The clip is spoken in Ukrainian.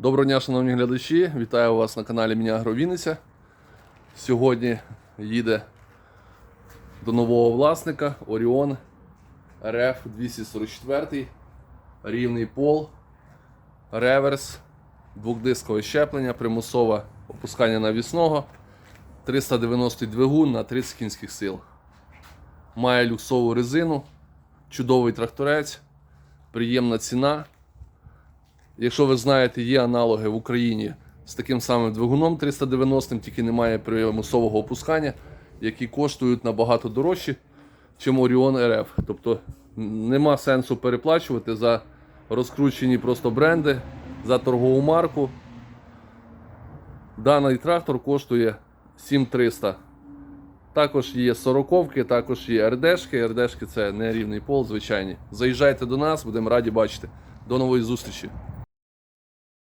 Доброго дня, шановні глядачі! Вітаю вас на каналі Міня Агровінниця. Сьогодні їде до нового власника Оріон РФ 244, рівний пол, реверс, двохдискове щеплення, примусове опускання навісного, 390 двигун на 30 кінських сил. Має люксову резину, чудовий тракторець, приємна ціна. Якщо ви знаєте, є аналоги в Україні з таким самим двигуном 390, тільки немає примусового опускання, які коштують набагато дорожче, ніж Orion RF. Тобто нема сенсу переплачувати за розкручені просто бренди, за торгову марку. Даний трактор коштує 7300. Також є сороковки, також є РДшки. РДшки це нерівний пол, звичайні. Заїжджайте до нас, будемо раді бачити. До нової зустрічі!